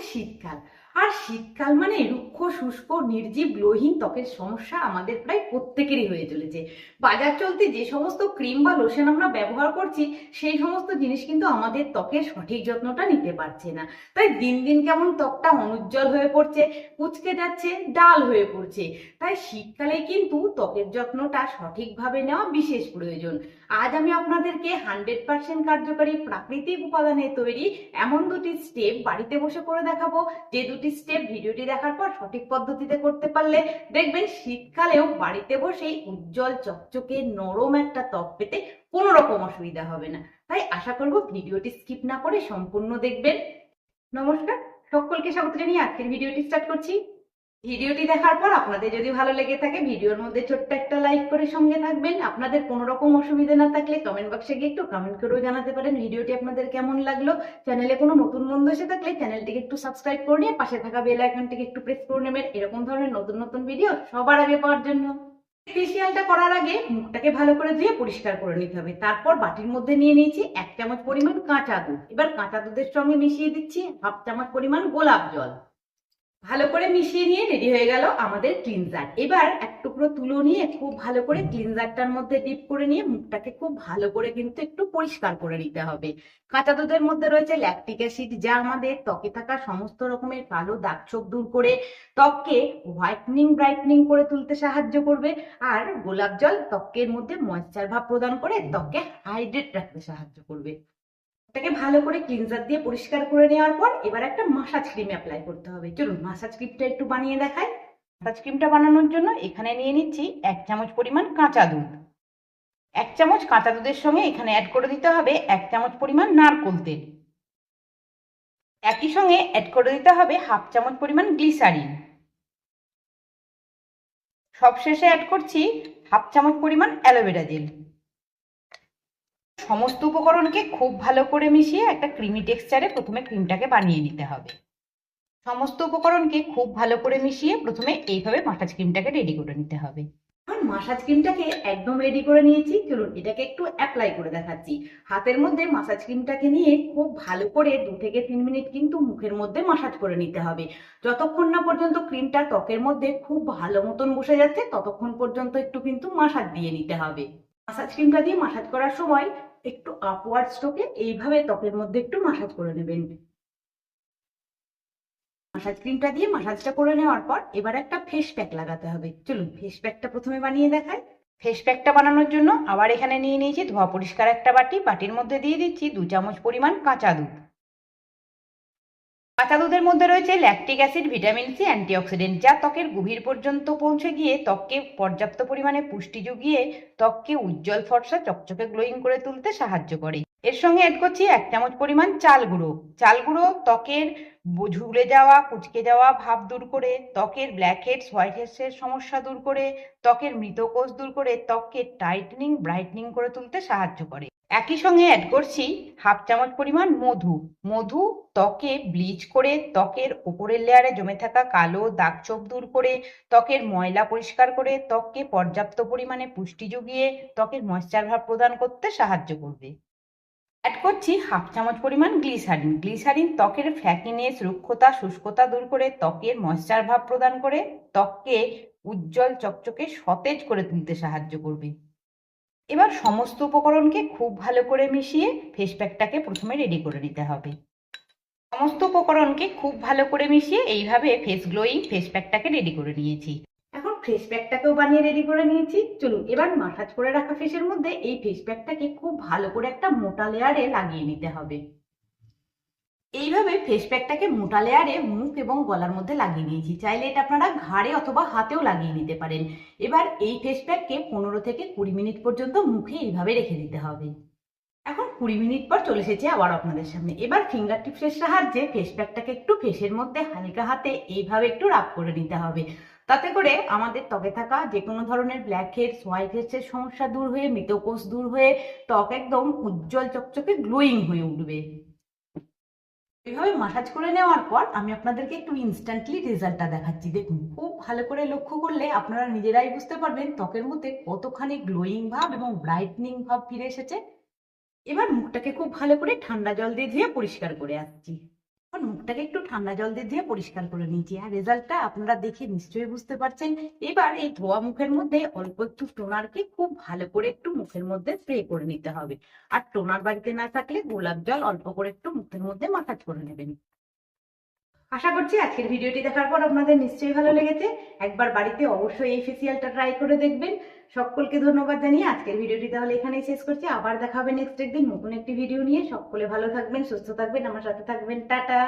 শীতকাল। আর শীতকাল মানে রুক্ষ, শুষ্ক, নির্জীব গ্লোহীন ত্বকের সমস্যা আমাদের প্রায় প্রত্যেকেরই হয়ে চলেছে। বাজার চলতে যে সমস্ত ক্রিম বা লোশন আমরা ব্যবহার করছি, সেই সমস্ত জিনিস কিন্তু আমাদের ত্বকের সঠিক যত্নটা নিতে পারছে না। তাই দিন দিন কেমন ত্বকটা অনুজ্জ্বল হয়ে পড়ছে, কুচকে যাচ্ছে, ডাল হয়ে পড়ছে। তাই শীতকালে কিন্তু ত্বকের যত্নটা সঠিকভাবে নেওয়া বিশেষ প্রয়োজন। আজ আমি আপনাদেরকে হান্ড্রেড পার্সেন্ট কার্যকারী প্রাকৃতিক উপাদানে তৈরি এমন দুটি স্টেপ বাড়িতে বসে করে দেখাবো, যে দুটি স্টেপ ভিডিওটি দেখার পর সঠিক পদ্ধতিতে করতে পারলে দেখবেন শীতকালেও বাড়িতে বসেই উজ্জ্বল চকচকে নরম একটা ত্বক পেতে কোনো রকম অসুবিধা হবে না। তাই আশা করব ভিডিওটি স্কিপ না করে সম্পূর্ণ দেখবেন। নমস্কার, সকলকে স্বাগত জানিয়ে আজকের ভিডিওটি স্টার্ট করছি। ভিডিওটি দেখার পর আপনাদের যদি ভালো লেগে থাকে, ভিডিওর মধ্যে ছোট্ট একটা লাইক করে সঙ্গে থাকবেন। আপনাদের কোনো রকম অসুবিধা না থাকলে কমেন্ট বক্সে গিয়ে একটু কমেন্ট করেও জানাতে পারেন ভিডিওটি আপনাদের কেমন লাগল। চ্যানেলে কোনো নতুন বন্ধু এসে থাকলে চ্যানেলটিকে একটু সাবস্ক্রাইব করে নিয়ে পাশে থাকা বেল আইকনটিকে একটু প্রেস করে নেবেন। এরকম ধরনের নতুন নতুন ভিডিও সবার আগে পাওয়ার জন্য। ফেসিয়ালটা করার আগে মুখটাকে ভালো করে ধুয়ে পরিষ্কার করে নিতে হবে। তারপর বাটির মধ্যে নিয়ে নিয়েছি এক চামচ পরিমাণ কাঁচা দুধ। এবার কাঁচা দুধের সঙ্গে মিশিয়ে দিচ্ছি হাফ চামচ পরিমাণ গোলাপ জল। ভালো করে মিশিয়ে নিয়ে রেডি হয়ে গেল আমাদের ক্লিনজার এবার এক টুকরো তুলো নিয়ে খুব ভালো করে ক্লিনজারটার মধ্যে ডিপ করে নিয়ে মুখটাকে খুব ভালো করে কিন্তু একটু পরিষ্কার করে নিতে হবে। কাঁচা দুধের মধ্যে রয়েছে ল্যাকটিক অ্যাসিড যা আমাদের ত্বকে থাকা সমস্ত রকমের কালো দাগ ছোপ দূর করে ত্বককে হোয়াইটনিং ব্রাইটনিং করে তুলতে সাহায্য করবে আর গোলাপ জল ত্বকের মধ্যে ময়েশ্চার ভাব প্রদান করে ত্বককে হাইড্রেট রাখতে সাহায্য করবে। এটাকে ভালো করে ক্লিনজার দিয়ে পরিষ্কার করে নেওয়ার পর এবার একটা মাসাজ ক্রিম অ্যাপ্লাই করতে হবে। চলুন মাসাজ ক্রিমটা একটু বানিয়ে দেখাই। মাসাজ ক্রিমটা বানানোর জন্য এখানে নিয়ে নিচ্ছি এক চামচ পরিমাণ কাঁচা দুধ। এক চামচ কাঁচা দুধের সঙ্গে এখানে অ্যাড করে দিতে হবে এক চামচ পরিমাণ নারকোল তেল। একই সঙ্গে অ্যাড করে দিতে হবে হাফ চামচ পরিমাণ গ্লিসারিন সবশেষে অ্যাড করছি হাফ চামচ পরিমাণ অ্যালোভেরা জেল সমস্ত উপকরণকে খুব ভালো করে মিশিয়ে একটা ক্রিমি টেক্সচারে প্রথমে ক্রিমটাকে বানিয়ে নিতে হবে। সমস্ত উপকরণকে খুব ভালো করে মিশিয়ে প্রথমে এইভাবে মাসাজ ক্রিমটাকে রেডি করে নিতে হবে। এখন মাসাজ ক্রিমটাকে একদম রেডি করে নিয়েছি। চলুন এটাকে একটু অ্যাপ্লাই করে দেখাচ্ছি। হাতের মধ্যে মাসাজ ক্রিমটাকে নিয়ে খুব ভালো করে দু থেকে তিন মিনিট কিন্তু মুখের মধ্যে মাসাজ করে নিতে হবে। যতক্ষণ না পর্যন্ত ক্রিমটা ত্বকের মধ্যে খুব ভালো মতন বসে যাচ্ছে, ততক্ষণ পর্যন্ত একটু কিন্তু মাসাজ দিয়ে নিতে হবে। মাসাজ ক্রিমটা দিয়ে মাসাজ করার সময় একটু আপওয়ার্ড স্ট্রোকে এইভাবে ত্বকের মধ্যে একটু মাসাজ করে নেবেন। মাসাজ ক্রিমটা দিয়ে মাসাজটা করে নেওয়ার পর এবার একটা ফেস প্যাক লাগাতে হবে। চলুন ফেস প্যাকটা প্রথমে বানিয়ে দেখায় ফেস প্যাকটা বানানোর জন্য আবার এখানে নিয়ে নিয়েছি ধোয়া পরিষ্কার একটা বাটি। বাটির মধ্যে দিয়ে দিচ্ছি দু চামচ পরিমাণ কাঁচা দুধ। কাঁচা দুধের মধ্যে রয়েছে lactic acid vitamin C antioxidant যা ত্বকের গভীর পর্যন্ত পৌঁছে গিয়ে ত্বককে পর্যাপ্ত পরিমাণে পুষ্টি জুগিয়ে ত্বককে উজ্জ্বল ফর্সা চকচকে গ্লোয়িং করে তুলতে সাহায্য করে। এর সঙ্গে অ্যাড করছি এক চামচ পরিমাণ চাল গুঁড়ো। চাল গুঁড়ো ত্বকের ঝুলে যাওয়া, কুচকে যাওয়া ভাব দূর করে, ত্বকের ব্ল্যাক হেডস হোয়াইট হেডসের সমস্যা দূর করে, ত্বকের মৃত কোষ দূর করে, ত্বককে টাইটনিং ব্রাইটনিং করে তুলতে সাহায্য করে। একই সঙ্গে অ্যাড করছি হাফ চামচ পরিমাণ মধু। মধু ত্বকে ব্লিচ করে, ত্বকের উপরের লেয়ারে জমে থাকা কালো দাগ ছোপ দূর করে, ত্বকের ময়লা পরিষ্কার করে, ত্বককে পর্যাপ্ত পরিমাণে পুষ্টি জুগিয়ে ত্বকের ময়েশ্চার ভাব প্রদান করতে সাহায্য করবে। অ্যাড করছি হাফ চামচ পরিমাণ গ্লিসারিন গ্লিসারিন ত্বকের ফ্যাকিনেস রুক্ষতা, শুষ্কতা দূর করে, ত্বকের ময়েশ্চার ভাব প্রদান করে, ত্বককে উজ্জ্বল চকচকে সতেজ করে তুলতে সাহায্য করবে। এবার সমস্ত উপকরণকে খুব ভালো করে মিশিয়ে ফেস প্যাকটাকে প্রথমে রেডি করে নিতে হবে। সমস্ত উপকরণকে খুব ভালো করে মিশিয়ে এইভাবে ফেস গ্লোয়িং ফেস প্যাকটাকে রেডি করে নিয়েছি। এখন ফেস প্যাকটাকেও বানিয়ে রেডি করে নিয়েছি। চলুন, এবার মাসাজ করে রাখা ফেসের মধ্যে এই ফেস প্যাকটাকে খুব ভালো করে একটা মোটা লেয়ারে লাগিয়ে নিতে হবে। এইভাবে ফেস প্যাকটাকে মোটা লেয়ারে মুখ এবং গলার মধ্যে লাগিয়ে নিয়েছি। চাইলে এটা আপনারা ঘাড়ে অথবা হাতেও লাগিয়ে নিতে পারেন। এবার এই ফেস প্যাককে পনেরো থেকে কুড়ি মিনিট পর্যন্ত মুখে এইভাবে রেখে দিতে হবে। এখন কুড়ি মিনিট পর চলে এসেছে আবার আপনাদের সামনে। এবার ফিঙ্গার টিপসের সাহায্যে ফেস প্যাকটাকে একটু ফেসের মধ্যে হালকা হাতে এইভাবে একটু রাব করে নিতে হবে। তাতে করে আমাদের ত্বকে থাকা যে কোনো ধরনের ব্ল্যাক হেডস হোয়াইট হেডসের সমস্যা দূর হয়ে, মৃতকোষ দূর হয়ে ত্বক একদম উজ্জ্বল চকচকে গ্লোয়িং হয়ে উঠবে। এইভাবে মাসাজ করে নেওয়ার পর আমি আপনাদেরকে একটু ইনস্ট্যান্টলি রেজাল্টটা দেখাচ্ছি। দেখুন, খুব ভালো করে লক্ষ্য করলে আপনারা নিজেরাই বুঝতে পারবেন ত্বকের মধ্যে কতখানি গ্লোয়িং ভাব এবং ব্রাইটনিং ভাব ফিরে এসেছে। এবার মুখটাকে খুব ভালো করে ঠান্ডা জল দিয়ে ধুয়ে পরিষ্কার করে আসছি। এখন মুখটাকে একটু ঠান্ডা জল দিয়ে পরিষ্কার করে নিয়েছি। আর রেজাল্টটা আপনারা দেখে নিশ্চয়ই বুঝতে পারছেন। এবার এই ধোয়া মুখের মধ্যে অল্প একটু টোনারকে খুব ভালো করে একটু মুখের মধ্যে স্প্রে করে নিতে হবে। আর টোনার বাড়িতে না থাকলে গোলাপ জল অল্প করে একটু মুখের মধ্যে মাসাজ করে নেবেন। আশা করছি আজকের ভিডিওটি দেখার পর আপনাদের নিশ্চয়ই ভালো লেগেছে। একবার বাড়িতে অবশ্যই এই ফেসিয়ালটা ট্রাই করে দেখবেন। সকলকে ধন্যবাদ জানিয়ে আজকের ভিডিওটি তাহলে এখানেই শেষ করছি। আবার দেখা হবে নেক্সট একদিন নতুন একটি ভিডিও নিয়ে। সকলে ভালো থাকবেন, সুস্থ থাকবেন, আমার সাথে থাকবেন। টাটা!